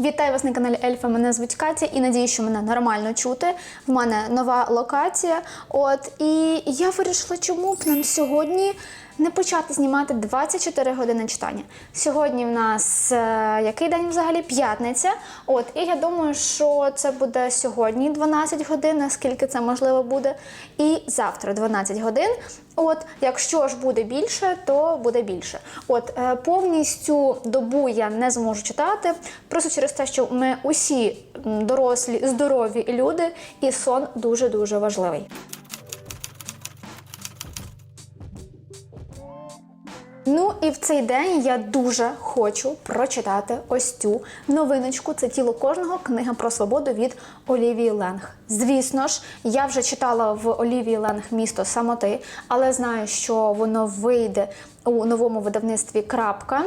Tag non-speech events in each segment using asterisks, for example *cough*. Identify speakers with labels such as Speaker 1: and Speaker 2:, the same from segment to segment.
Speaker 1: Вітаю вас на каналі Ельфа. Мене звуть Катя і надію, що мене нормально чути. В мене нова локація. От і я вирішила, чому б нам сьогодні не почати знімати 24 години читання. Сьогодні в нас е, який день взагалі? П'ятниця. От, і я думаю, що це буде сьогодні 12 годин, наскільки це можливо буде, і завтра 12 годин. От, якщо ж буде більше, то буде більше. От е, повністю добу я не зможу читати, просто через те, що ми усі дорослі, здорові люди, і сон дуже дуже важливий. Ну і в цей день я дуже хочу прочитати ось цю новиночку. Це тіло кожного книга про свободу від Олівії Ленг. Звісно ж, я вже читала в Олівії Ленг місто самоти, але знаю, що воно вийде у новому видавництві крапка.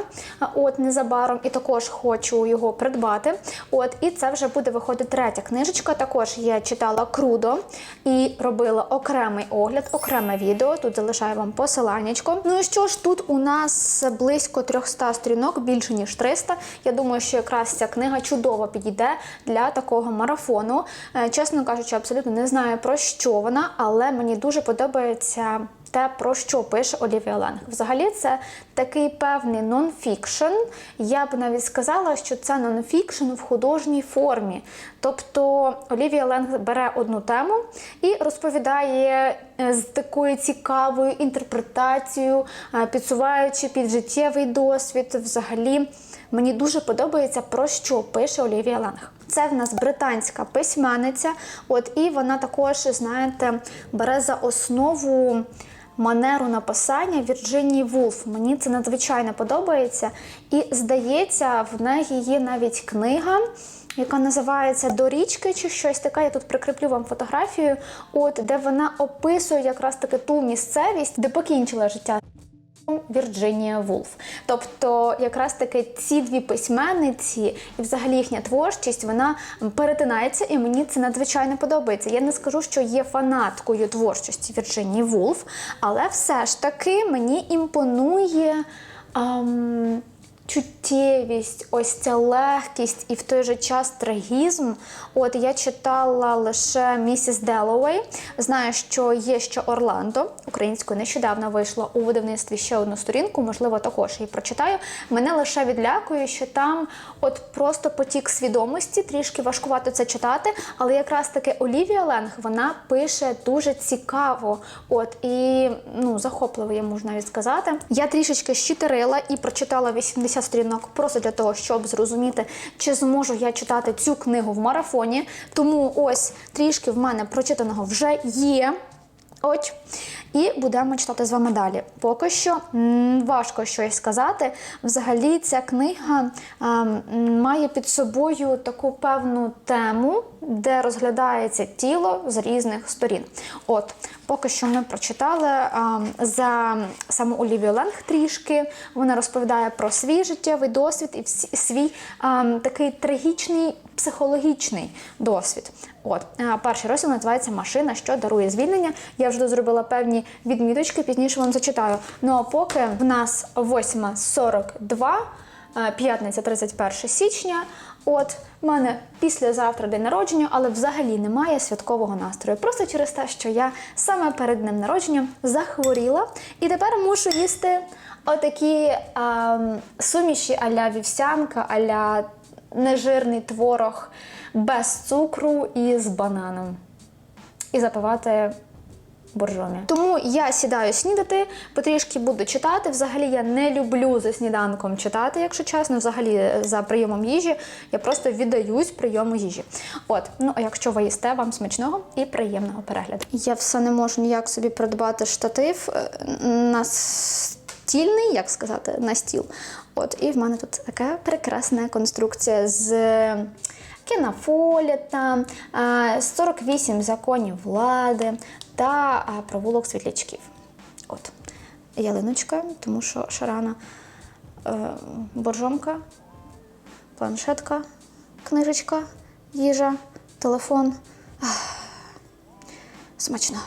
Speaker 1: От незабаром, і також хочу його придбати. От, і це вже буде виходити третя книжечка. Також я читала Крудо і робила окремий огляд, окреме відео. Тут залишаю вам посиланнячко. Ну і що ж, тут у нас близько 300 сторінок, більше ніж 300. Я думаю, що якраз ця книга чудово підійде для такого марафону. Е, Чесно кажучи, абсолютно не знаю про що вона, але мені дуже подобається те, про що пише Олівія Ленг. Взагалі, це такий певний нонфікшн. Я б навіть сказала, що це нонфікшн в художній формі. Тобто Олівія Ленг бере одну тему і розповідає е, з такою цікавою інтерпретацією, е, підсуваючи під життєвий досвід. Взагалі, мені дуже подобається, про що пише Олівія Ленг. Це в нас британська письменниця, от і вона також, знаєте, бере за основу манеру написання Вірджинії Вулф. Мені це надзвичайно подобається. І здається, в неї є навіть книга. Яка називається До річки чи щось таке. Я тут прикріплю вам фотографію, от де вона описує якраз таки ту місцевість, де покінчила життя. Вірджинія Вулф. Тобто, якраз таки ці дві письменниці і взагалі їхня творчість вона перетинається, і мені це надзвичайно подобається. Я не скажу, що є фанаткою творчості Вірджинії Вулф, але все ж таки мені імпонує. Ам, Чуттєвість, ось ця легкість і в той же час трагізм. От я читала лише місіс Деловей. Знаю, що є ще Орландо українською нещодавно вийшла у видавництві ще одну сторінку, можливо, також її прочитаю. Мене лише відлякує, що там от просто потік свідомості, трішки важкувато це читати, але якраз таки Олівія Ленг вона пише дуже цікаво. От і ну захопливо, я можу навіть сказати. Я трішечки щитерила і прочитала 80 сторінок просто для того, щоб зрозуміти, чи зможу я читати цю книгу в марафоні. Тому ось трішки в мене прочитаного вже є. От. І будемо читати з вами далі. Поки що важко щось сказати. Взагалі, ця книга має під собою таку певну тему, де розглядається тіло з різних сторін. От, поки що ми прочитали за саму Олівію Ленг трішки. Вона розповідає про свій життєвий досвід і свій такий трагічний психологічний досвід. От перший розділ називається Машина, що дарує звільнення. Я вже зробила певні відміточки, пізніше вам зачитаю. Ну а поки в нас 8.42, е, п'ятниця 31 січня. От в мене післязавтра день народження, але взагалі немає святкового настрою. Просто через те, що я саме перед днем народження захворіла і тепер мушу їсти отакі ем, суміші аля вівсянка, аля нежирний творог без цукру і з бананом. І запивати боржомі. Тому я сідаю снідати, потрішки буду читати. Взагалі я не люблю за сніданком читати, якщо чесно, взагалі за прийомом їжі. Я просто віддаюсь прийому їжі. От, ну а якщо ви їсте, вам смачного і приємного перегляду. Я все не можу ніяк собі придбати штатив е, на стільний, як сказати, на стіл. От, і в мене тут така прекрасна конструкція з кінофоліта, е, 48 законів влади та провулок світлячків. От. Ялиночка, тому що шарана е, боржомка, планшетка, книжечка, їжа, телефон. Смачно.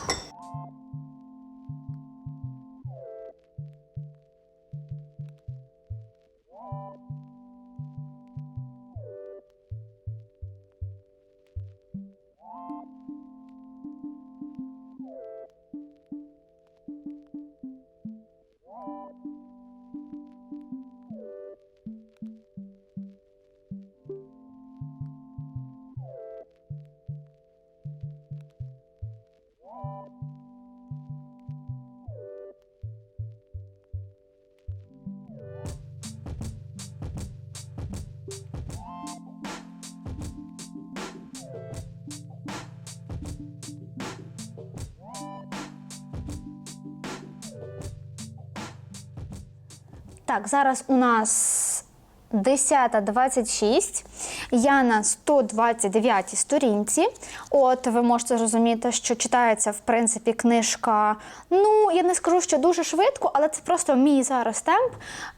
Speaker 1: Так, зараз у нас 10.26, я на 129 сторінці. От ви можете зрозуміти, що читається в принципі книжка. Ну, я не скажу, що дуже швидко, але це просто мій зараз темп.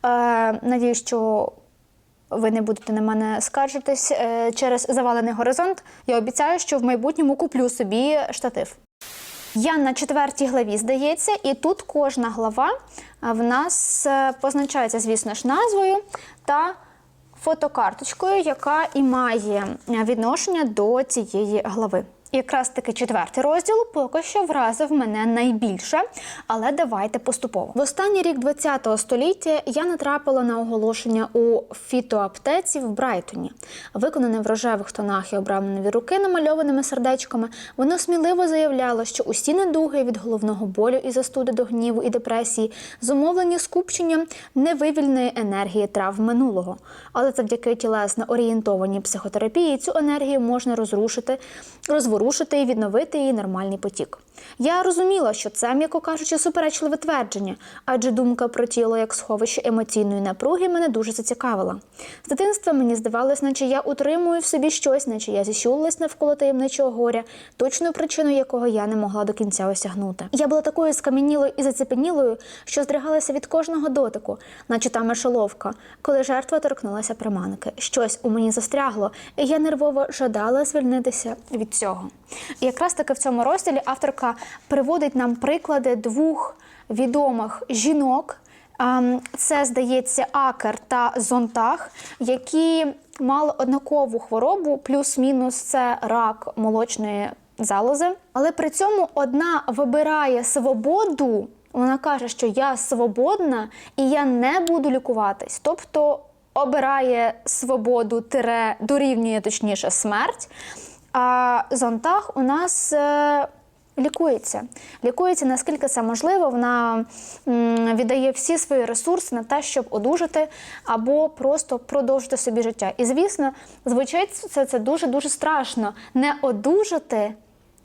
Speaker 1: Е, надіюсь, що ви не будете на мене скаржитись е, через завалений горизонт. Я обіцяю, що в майбутньому куплю собі штатив. Я на четвертій главі, здається, і тут кожна глава в нас е, позначається, звісно ж, назвою та фотокарточкою, яка і має е, відношення до цієї глави. Якраз таки четвертий розділ поки що вразив мене найбільше, але давайте поступово. В останній рік ХХ століття я натрапила на оголошення у фітоаптеці в Брайтоні, виконане в рожевих тонах і обрамлене руки намальованими сердечками. Воно сміливо заявляло, що усі недуги від головного болю і застуди до гніву і депресії зумовлені скупченням невивільної енергії трав минулого. Але завдяки тілесно орієнтованій психотерапії цю енергію можна розрушити, розворушити і відновити її нормальний потік. Я розуміла, що це, м'яко кажучи, суперечливе твердження, адже думка про тіло як сховище емоційної напруги мене дуже зацікавила. З дитинства мені здавалось, наче я утримую в собі щось, наче я зіщулилась навколо таємничого горя, точною причиною якого я не могла до кінця осягнути. Я була такою скам'янілою і зацепенілою, що здригалася від кожного дотику, наче та мишоловка, коли жертва торкнулася приманки. Щось у мені застрягло, і я нервово жадала звільнитися від цього. І якраз таки в цьому розділі авторка приводить нам приклади двох відомих жінок. Ем, Це, здається, Акер та Зонтах, які мали однакову хворобу, плюс-мінус це рак молочної залози. Але при цьому одна вибирає свободу. Вона каже, що я свободна і я не буду лікуватись. Тобто обирає свободу тире дорівнює точніше смерть. А зонтах у нас е, лікується. Лікується наскільки це можливо. Вона віддає всі свої ресурси на те, щоб одужати або просто продовжити собі життя. І звісно, звучить це, це дуже дуже страшно. Не одужати.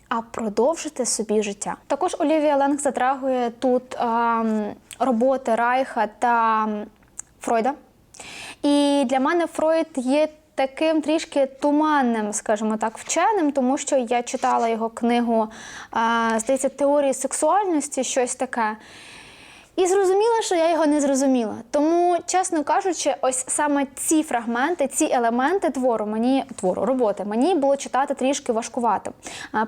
Speaker 1: А продовжити собі життя. Також Олівія Ленг затрагує тут ем, роботи Райха та Фройда. І для мене Фройд є таким трішки туманним, скажімо так, вченим, тому що я читала його книгу, здається, теорії сексуальності, щось таке. І зрозуміла, що я його не зрозуміла. Тому, чесно кажучи, ось саме ці фрагменти, ці елементи твору мені твору роботи мені було читати трішки важкувато.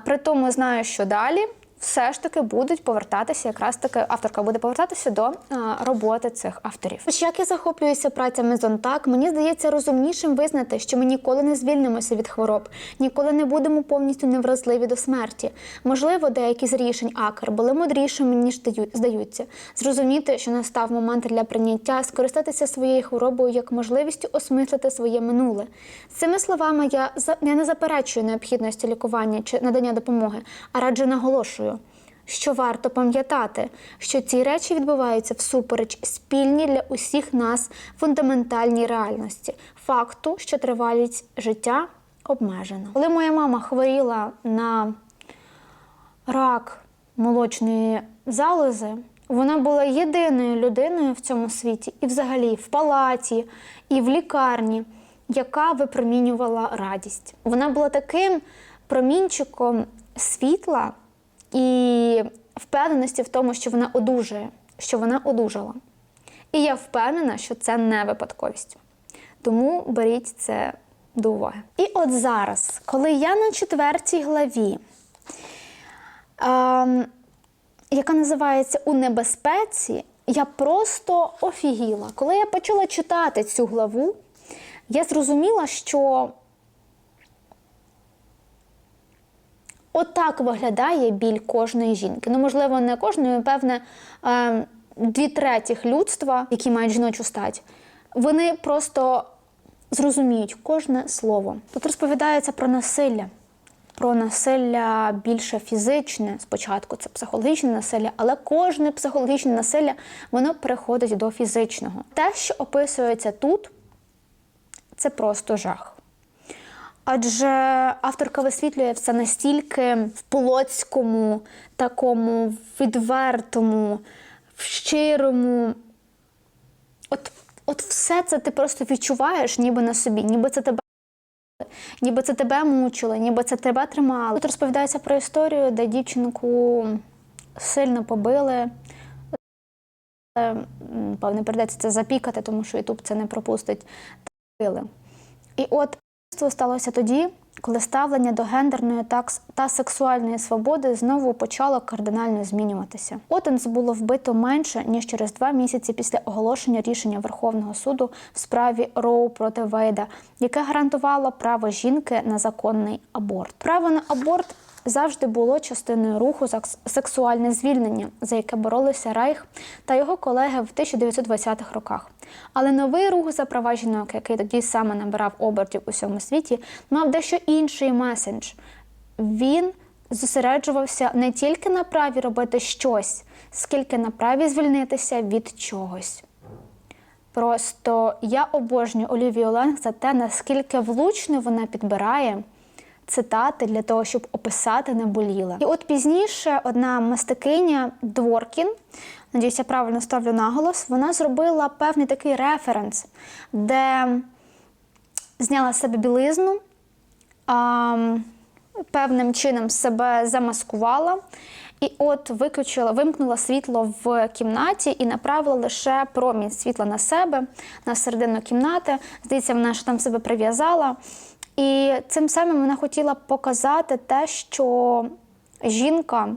Speaker 1: При тому знаю, що далі. Все ж таки будуть повертатися, якраз таки авторка буде повертатися до а, роботи цих авторів. Хоч як я захоплююся працями Зонтак, мені здається розумнішим визнати, що ми ніколи не звільнимося від хвороб, ніколи не будемо повністю невразливі до смерті. Можливо, деякі з рішень Акер були мудрішими ніж даю- здаються. Зрозуміти, що настав момент для прийняття, скористатися своєю хворобою як можливістю осмислити своє минуле. З цими словами я я не заперечую необхідності лікування чи надання допомоги, а радше наголошую що варто пам'ятати, що ці речі відбуваються всупереч спільній для усіх нас фундаментальній реальності, факту, що тривалість життя обмежена. Коли моя мама хворіла на рак молочної залози, вона була єдиною людиною в цьому світі, і взагалі в палаті, і в лікарні, яка випромінювала радість. Вона була таким промінчиком світла і впевненості в тому, що вона одужає, що вона одужала. І я впевнена, що це не випадковість. Тому беріть це до уваги. І от зараз, коли я на четвертій главі, ем, яка називається У небезпеці, я просто офігіла. Коли я почала читати цю главу, я зрозуміла, що Отак виглядає біль кожної жінки. Ну, можливо, не кожної, певне, е, дві третіх людства, які мають жіночу стать, вони просто зрозуміють кожне слово. Тут розповідається про насилля. Про насилля більше фізичне, спочатку це психологічне насилля, але кожне психологічне насилля воно переходить до фізичного. Те, що описується тут, це просто жах. Адже авторка висвітлює все настільки в плотському, такому відвертому, в щирому от, от все це ти просто відчуваєш, ніби на собі, ніби це тебе. Ніби це тебе мучило, ніби це тебе тримало. Тут розповідається про історію, де дівчинку сильно побили. Е, Певне, прийдеться це запікати, тому що Ютуб це не пропустить. Та били. І от це сталося тоді, коли ставлення до гендерної та сексуальної свободи знову почало кардинально змінюватися. Отенс було вбито менше ніж через два місяці після оголошення рішення Верховного суду в справі Роу проти Вейда, яке гарантувало право жінки на законний аборт. Право на аборт завжди було частиною руху сексуальне звільнення, за яке боролися Райх та його колеги в 1920-х роках. Але новий рух за права жінок, який тоді саме набирав обертів у всьому світі, мав дещо інший месендж. Він зосереджувався не тільки на праві робити щось, скільки на праві звільнитися від чогось. Просто я обожнюю Олівію Ленг за те, наскільки влучно вона підбирає цитати для того, щоб описати наболіле. І от пізніше одна мистикиня Дворкін, надіюсь, правильно ставлю наголос, вона зробила певний такий референс, де зняла себе білизну, а, певним чином себе замаскувала. І от виключила, вимкнула світло в кімнаті і направила лише промінь світла на себе, на середину кімнати. Здається, вона ж там себе прив'язала. І цим самим вона хотіла показати те, що жінка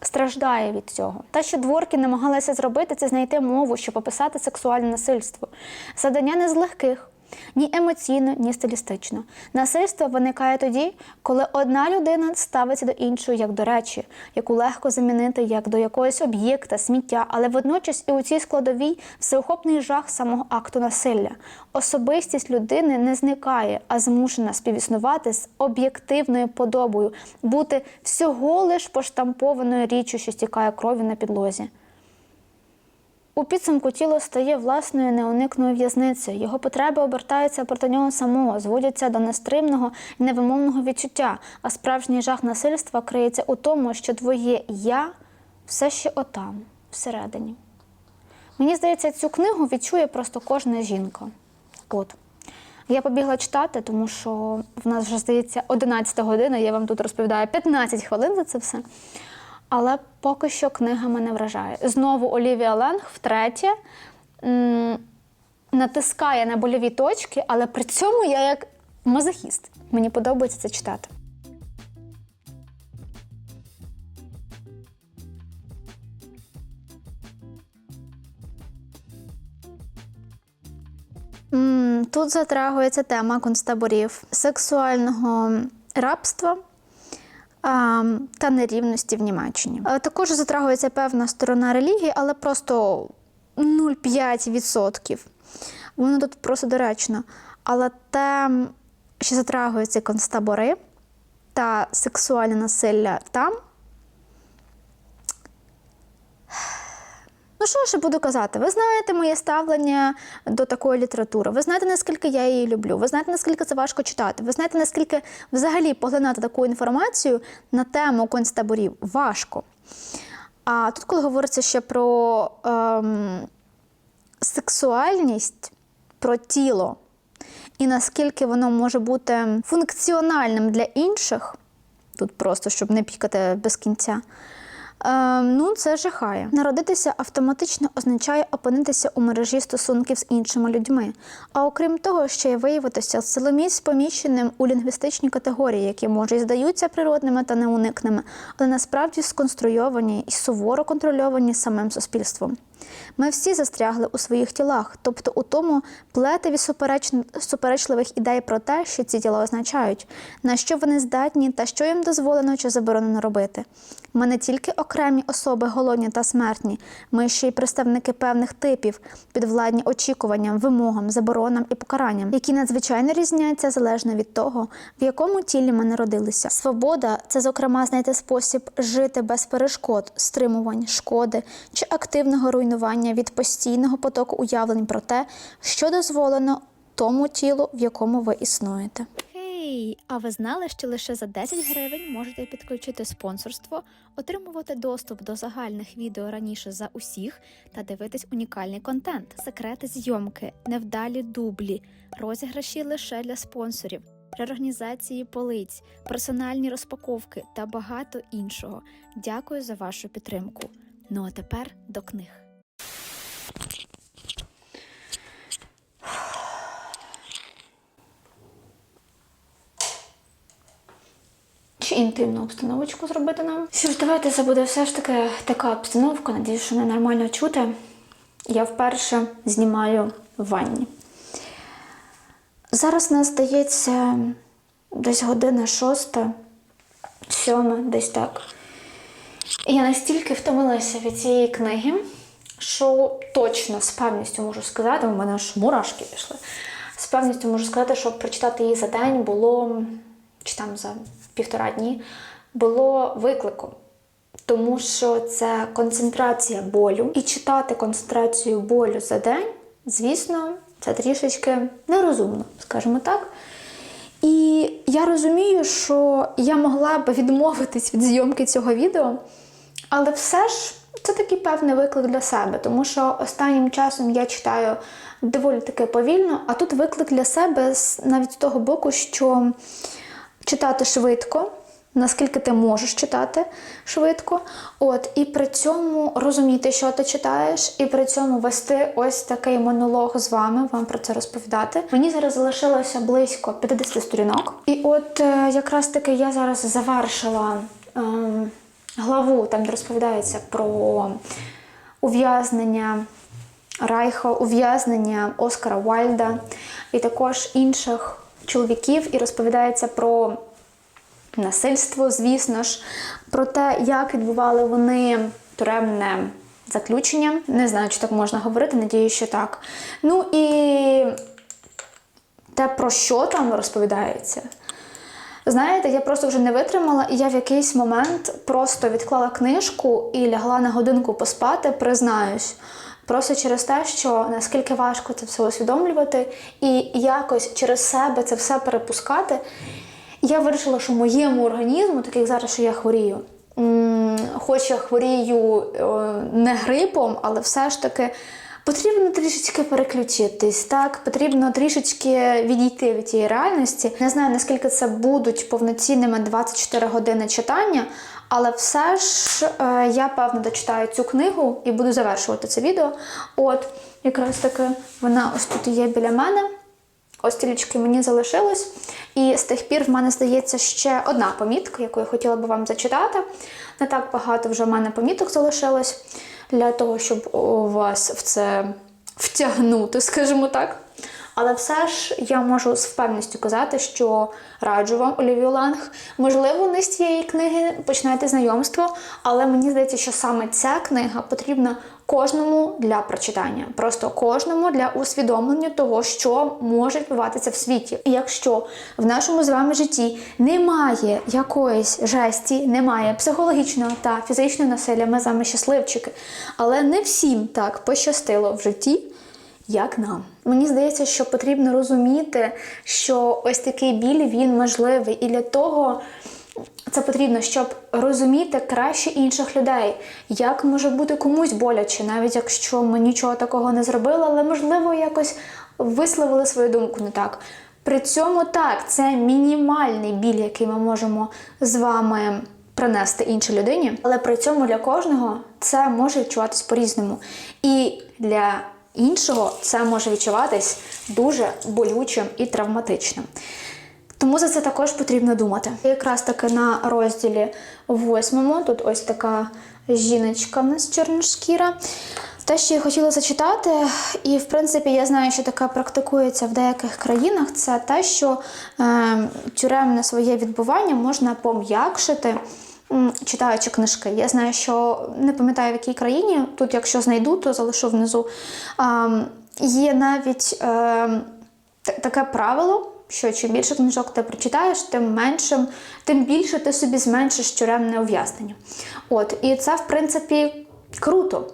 Speaker 1: страждає від цього. Те, що дворки намагалися зробити, це знайти мову, щоб описати сексуальне насильство. Задання не з легких. Ні емоційно, ні стилістично. Насильство виникає тоді, коли одна людина ставиться до іншої як до речі, яку легко замінити як до якогось об'єкта, сміття, але водночас і у цій складовій всеохопний жах самого акту насилля. Особистість людини не зникає, а змушена співіснувати з об'єктивною подобою, бути всього лиш поштампованою річчю, що стікає кров'ю на підлозі. У підсумку тіло стає власною неуникною в'язницею. Його потреби обертаються проти нього самого, зводяться до нестримного і невимовного відчуття. А справжній жах насильства криється у тому, що твоє я все ще отам, всередині. Мені здається, цю книгу відчує просто кожна жінка. От. Я побігла читати, тому що в нас вже здається 11 година. Я вам тут розповідаю 15 хвилин за це все. Але поки що книга мене вражає. Знову Олівія Ленг втретє натискає на больові точки, але при цьому я як мазохіст. Мені подобається це читати. Тут затрагується тема концтаборів сексуального рабства та нерівності в Німеччині. Також затрагується певна сторона релігії, але просто 0,5%. Воно тут просто доречно. Але те, що затрагуються концтабори та сексуальне насилля там. Ну, що ще буду казати? Ви знаєте моє ставлення до такої літератури. Ви знаєте, наскільки я її люблю. Ви знаєте, наскільки це важко читати. Ви знаєте, наскільки взагалі поглинати таку інформацію на тему концтаборів важко. А тут, коли говориться ще про ем, сексуальність, про тіло і наскільки воно може бути функціональним для інших, тут просто щоб не пікати без кінця. Е, ну, це жахає. Народитися автоматично означає опинитися у мережі стосунків з іншими людьми. А окрім того, ще й виявитися силоміць поміщеним у лінгвістичні категорії, які може і здаються природними та неуникними, але насправді сконструйовані і суворо контрольовані самим суспільством. Ми всі застрягли у своїх тілах, тобто у тому плетеві супереч... суперечливих ідей про те, що ці тіла означають, на що вони здатні та що їм дозволено чи заборонено робити. Ми не тільки окремі особи голодні та смертні, ми ще й представники певних типів, підвладні очікуванням, вимогам, заборонам і покаранням, які надзвичайно різняться залежно від того, в якому тілі ми народилися. Свобода це, зокрема, знайти спосіб жити без перешкод, стримувань, шкоди чи активного руйнування від постійного потоку уявлень про те, що дозволено тому тілу, в якому ви існуєте.
Speaker 2: Гей! А ви знали, що лише за 10 гривень можете підключити спонсорство, отримувати доступ до загальних відео раніше за усіх та дивитись унікальний контент, секрети зйомки, невдалі дублі, розіграші лише для спонсорів, реорганізації полиць, персональні розпаковки та багато іншого. Дякую за вашу підтримку. Ну а тепер до книг.
Speaker 1: Інтимну обстановочку зробити нам? Що давайте це буде все ж таки така обстановка. Надіюсь, що мене нормально чути. Я вперше знімаю в ванні. Зараз нас здається десь година шоста, сьома, десь так. І я настільки втомилася від цієї книги, що точно з певністю можу сказати, у мене аж мурашки пішли. З певністю можу сказати, що прочитати її за день було, чи там за півтора дні, було викликом. Тому що це концентрація болю. І читати концентрацію болю за день, звісно, це трішечки нерозумно, скажімо так. І я розумію, що я могла б відмовитись від зйомки цього відео, але все ж це такий певний виклик для себе, тому що останнім часом я читаю доволі таки повільно, а тут виклик для себе навіть з того боку, що читати швидко, наскільки ти можеш читати швидко, от, і при цьому розуміти, що ти читаєш, і при цьому вести ось такий монолог з вами, вам про це розповідати. Мені зараз залишилося близько 50 сторінок. І от е, якраз таки я зараз завершила ем, главу, там де розповідається про ув'язнення Райха, ув'язнення Оскара Вальда і також інших чоловіків, і розповідається про насильство, звісно ж, про те, як відбували вони туремне заключення. Не знаю, чи так можна говорити, надію, що так. Ну і те, про що там розповідається. Знаєте, я просто вже не витримала, і я в якийсь момент просто відклала книжку і лягла на годинку поспати, признаюсь. Просто через те, що наскільки важко це все усвідомлювати, і якось через себе це все перепускати. Я вирішила, що моєму організму, так як зараз, що я хворію, хоч я хворію е, не грипом, але все ж таки потрібно трішечки переключитись, так? Потрібно трішечки відійти від тієї реальності. Не знаю, наскільки це будуть повноцінними 24 години читання, але все ж е, я певно дочитаю цю книгу і буду завершувати це відео. От, якраз таки вона ось тут є біля мене. Ось тілічки мені залишилось. І з тих пір в мене здається ще одна помітка, яку я хотіла би вам зачитати. Не так багато вже в мене поміток залишилось для того, щоб о, вас в це втягнути, скажімо так. Але все ж я можу з впевненістю казати, що раджу вам Олівію Ланг. Можливо, не з цієї книги починайте знайомство, але мені здається, що саме ця книга потрібна кожному для прочитання. Просто кожному для усвідомлення того, що може відбуватися в світі. І якщо в нашому з вами житті немає якоїсь жесті, немає психологічного та фізичного насилля, ми з вами щасливчики. Але не всім так пощастило в житті як нам. Мені здається, що потрібно розуміти, що ось такий біль він можливий, і для того це потрібно, щоб розуміти краще інших людей, як може бути комусь боляче, навіть якщо ми нічого такого не зробили, але можливо якось висловили свою думку не так. При цьому так, це мінімальний біль, який ми можемо з вами принести іншій людині, але при цьому для кожного це може відчуватись по-різному. І для іншого це може відчуватись дуже болючим і травматичним. Тому за це також потрібно думати. Якраз таки на розділі восьмому, тут ось така жіночка в нас чорношкіра. Те, що я хотіла зачитати, і в принципі я знаю, що таке практикується в деяких країнах, це те, що е, тюремне своє відбування можна пом'якшити. Читаючи книжки, я знаю, що не пам'ятаю в якій країні. Тут, якщо знайду, то залишу внизу. Є навіть е, таке правило, що чим більше книжок ти прочитаєш, тим меншим, тим більше ти собі зменшиш тюремне ув'язнення. От, і це, в принципі, круто.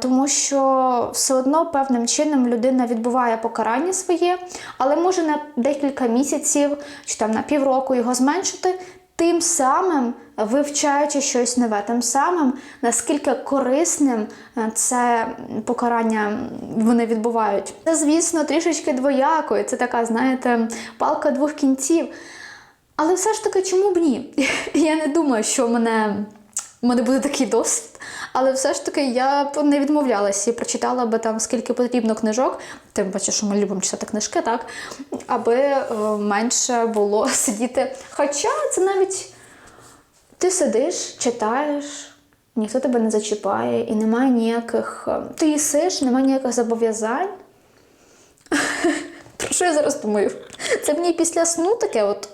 Speaker 1: тому що все одно певним чином людина відбуває покарання своє, але може на декілька місяців чи там на півроку його зменшити. Тим самим вивчаючи щось нове, тим самим наскільки корисним е, це покарання вони відбувають. Це, звісно, трішечки двоякою. Це така, знаєте, палка двох кінців. Але все ж таки, чому б ні? *laughs* Я не думаю, що мене, в мене буде такий досвід. Але все ж таки я б не відмовлялася і прочитала би там скільки потрібно книжок, тим паче, що ми любимо читати книжки, так? Аби е, менше було *laughs* сидіти. Хоча це навіть ти сидиш, читаєш, ніхто тебе не зачіпає, і немає ніяких. е, Ти їсиш, немає ніяких зобов'язань. *laughs* Про що я зараз думаю? Це мені після сну таке от.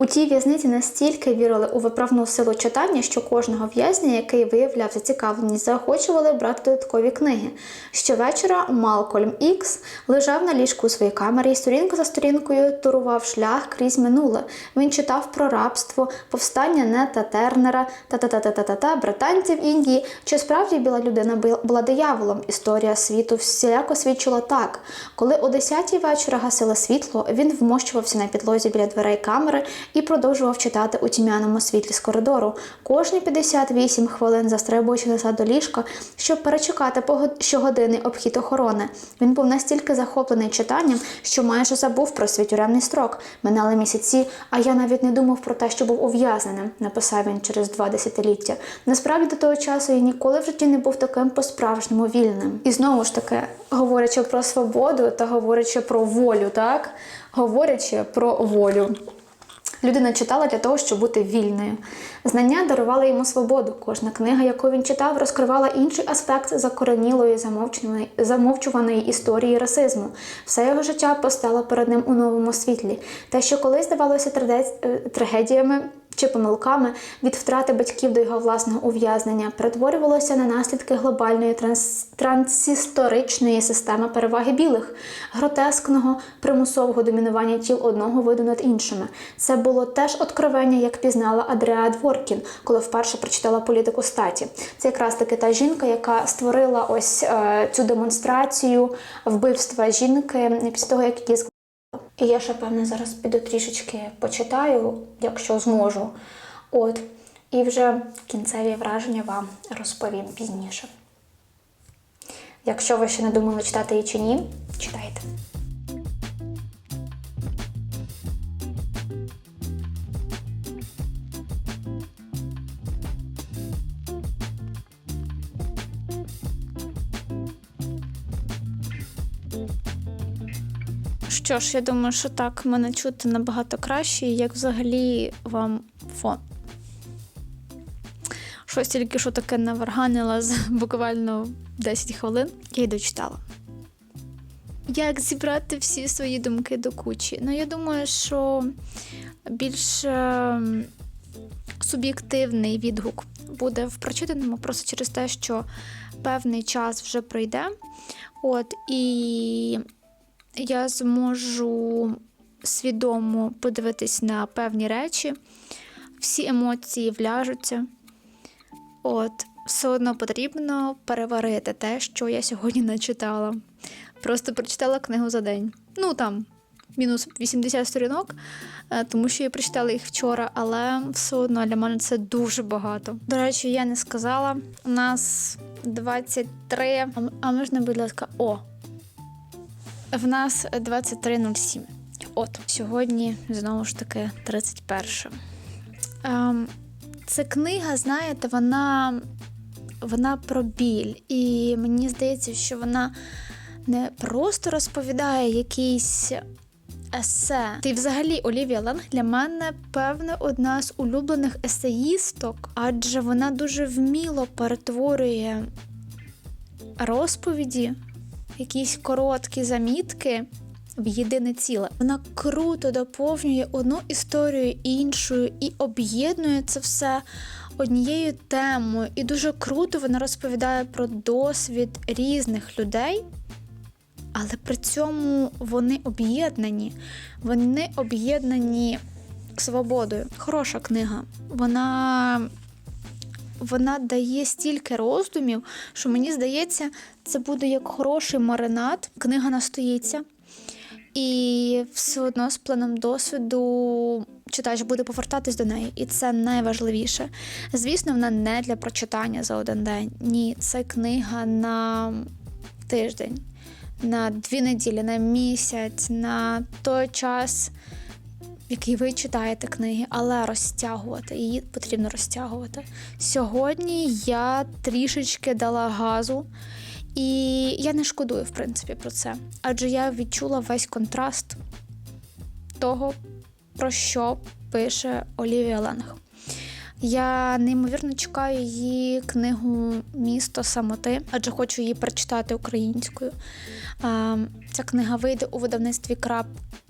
Speaker 1: У тій в'язниці настільки вірили у виправну силу читання, що кожного в'язня, який виявляв зацікавленість, заохочували брати додаткові книги. Щовечора Малкольм Ікс лежав на ліжку у своїй камері і сторінка за сторінкою турував шлях крізь минуле. Він читав про рабство, повстання Нета Тернера та та та та та та та британців Індії. Чи справді біла людина була дияволом? Історія світу всіляко свідчила так. Коли о 10-й вечора гасило світло, він вмощувався на підлозі біля дверей камери і продовжував читати у тьмяному світлі з коридору. Кожні 58 хвилин застрибуючи назад до ліжка, щоб перечекати щогодинний обхід охорони. Він був настільки захоплений читанням, що майже забув про свій тюремний строк. Минали місяці, а я навіть не думав про те, що був ув'язненим, написав він через два десятиліття. Насправді до того часу я ніколи в житті не був таким по-справжньому вільним. І знову ж таки, говорячи про свободу та говорячи про волю, так? Говорячи про волю. Людина читала для того, щоб бути вільною. Знання дарували йому свободу. Кожна книга, яку він читав, розкривала інший аспект закоренілої замовчуваної, історії расизму. Все його життя постало перед ним у новому світлі. Те, що колись здавалося е, трагедіями чи помилками від втрати батьків до його власного ув'язнення, перетворювалося на наслідки глобальної транс- трансісторичної системи переваги білих, гротескного примусового домінування тіл одного виду над іншими. Це було теж откровення, як пізнала Адріа Дворкін, коли вперше прочитала політику статі. Це якраз таки та жінка, яка створила ось е, цю демонстрацію вбивства жінки після того, як її і я ще, певне, зараз піду трішечки почитаю, якщо зможу. От. І вже кінцеві враження вам розповім пізніше. Якщо ви ще не думали читати її чи ні, читайте. Що ж, я думаю, що так мене чути набагато краще, як взагалі вам фон. Щось тільки що таке наварганила за *laughs* буквально 10 хвилин. Я й дочитала. Як зібрати всі свої думки до кучі? Ну, я думаю, що більш е, суб'єктивний відгук буде в прочитаному просто через те, що певний час вже пройде. От, і я зможу свідомо подивитись на певні речі, всі емоції вляжуться. От, все одно потрібно переварити те, що я сьогодні не читала. Просто прочитала книгу за день. Ну там, мінус 80 сторінок, е, тому що я прочитала їх вчора, але все одно для мене це дуже багато. До речі, я не сказала. У нас 23. А А можна, будь ласка, о, в нас 23.07. От, сьогодні знову ж таки 31. Ем, це книга, знаєте, вона, вона про біль. І мені здається, що вона не просто розповідає якийсь есе. Й взагалі Олівія Ленг для мене, певне, одна з улюблених есеїсток, адже вона дуже вміло перетворює розповіді якісь короткі замітки в єдине ціле. Вона круто доповнює одну історію іншою і об'єднує це все однією темою. І дуже круто вона розповідає про досвід різних людей. Але при цьому вони об'єднані. Вони об'єднані свободою. Хороша книга. Вона вона дає стільки роздумів, що мені здається, це буде як хороший маринад. Книга настоїться. І все одно з планом досвіду читач буде повертатись до неї, і це найважливіше. Звісно, вона не для прочитання за один день. Ні, це книга на тиждень, на дві неділі, на місяць, на той час, який ви читаєте книги, але розтягувати її потрібно розтягувати. Сьогодні я трішечки дала газу. І я не шкодую, в принципі, про це. Адже я відчула весь контраст того, про що пише Олівія Ленг. Я неймовірно чекаю її книгу Місто самоти, адже хочу її прочитати українською. Ця книга вийде у видавництві крап.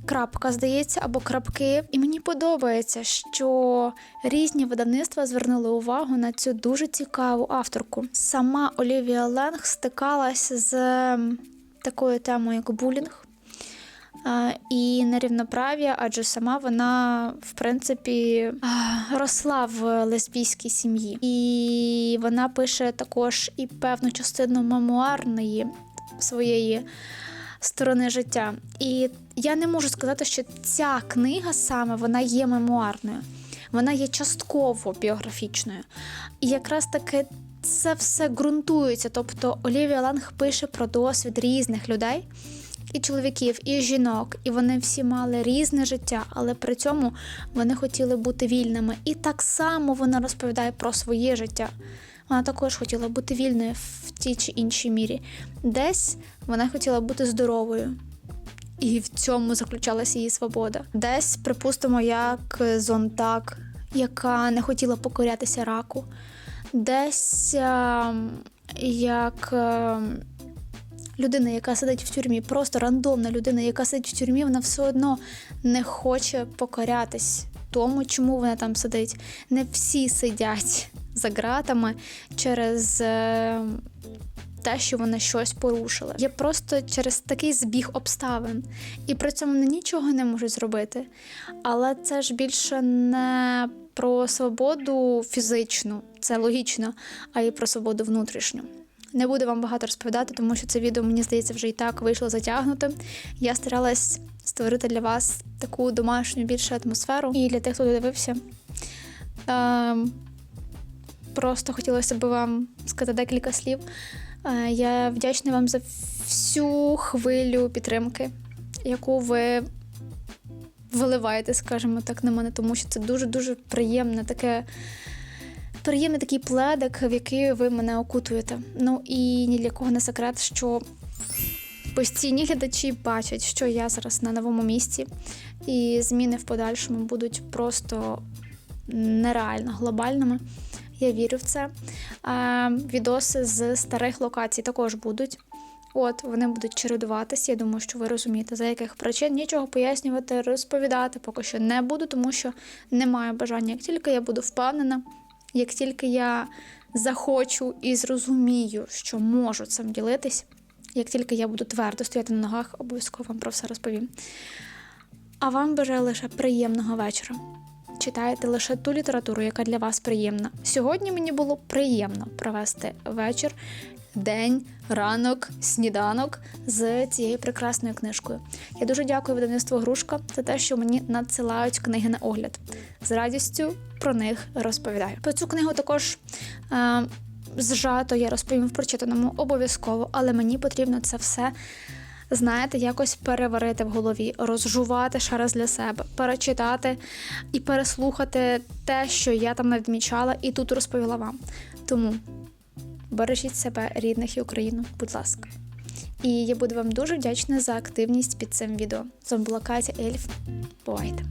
Speaker 1: Крапка, здається, або крапки. І мені подобається, що різні видавництва звернули увагу на цю дуже цікаву авторку. Сама Олівія Ленг стикалася з такою темою, як булінг і нерівноправ'я, адже сама вона, в принципі, росла в лесбійській сім'ї. І вона пише також і певну частину мемуарної своєї сторони життя. І я не можу сказати, що ця книга саме вона є мемуарною, вона є частково біографічною. І якраз таки це все ґрунтується. Тобто Олівія Ланг пише про досвід різних людей. І чоловіків, і жінок, і вони всі мали різне життя, але при цьому вони хотіли бути вільними. І так само вона розповідає про своє життя. Вона також хотіла бути вільною в тій чи іншій мірі. Десь вона хотіла бути здоровою, і в цьому заключалася її свобода. Десь, припустимо, як Зонтак, яка не хотіла покорятися раку, десь е, як е, людина, яка сидить в тюрмі, просто рандомна людина, яка сидить в тюрмі, вона все одно не хоче покорятись тому, чому вона там сидить. Не всі сидять за ґратами через е, те, що вони щось порушили. Є просто через такий збіг обставин, і при цьому вони нічого не можуть зробити. Але це ж більше не про свободу фізичну, це логічно, а й про свободу внутрішню. Не буду вам багато розповідати, тому що це відео, мені здається, вже і так вийшло затягнутим. Я старалась створити для вас таку домашню більшу атмосферу. І для тих, хто дивився, ем, просто хотілося б вам сказати декілька слів. Е, Я вдячна вам за всю хвилю підтримки, яку ви виливаєте, скажімо так, на мене, тому що це дуже-дуже приємне таке. Приємний такий пледик, в який ви мене окутуєте. Ну і ні для кого не секрет, що постійні глядачі бачать, що я зараз на новому місці, і зміни в подальшому будуть просто нереально глобальними. Я вірю в це. А, відоси з старих локацій також будуть. От вони будуть чередуватися. Я думаю, що ви розумієте, за яких причин нічого пояснювати, розповідати поки що не буду, тому що немає бажання. Як тільки я буду впевнена, як тільки я захочу і зрозумію, що можу цим ділитись, як тільки я буду твердо стояти на ногах, обов'язково вам про все розповім. А вам бажаю лише приємного вечора. Читайте лише ту літературу, яка для вас приємна. Сьогодні мені було приємно провести вечір, день, ранок, сніданок з цією прекрасною книжкою. Я дуже дякую видавництву Грушка за те, що мені надсилають книги на огляд. З радістю про них розповідаю. Про цю книгу також. Е- Зжато я розповім в прочитаному обов'язково, але мені потрібно це все знаєте, якось переварити в голові, розжувати ще раз для себе, перечитати і переслухати те, що я там не відмічала, і тут розповіла вам. Тому бережіть себе, рідних і Україну, будь ласка. І я буду вам дуже вдячна за активність під цим відео. З вами була Катя Ельф. Бувайте!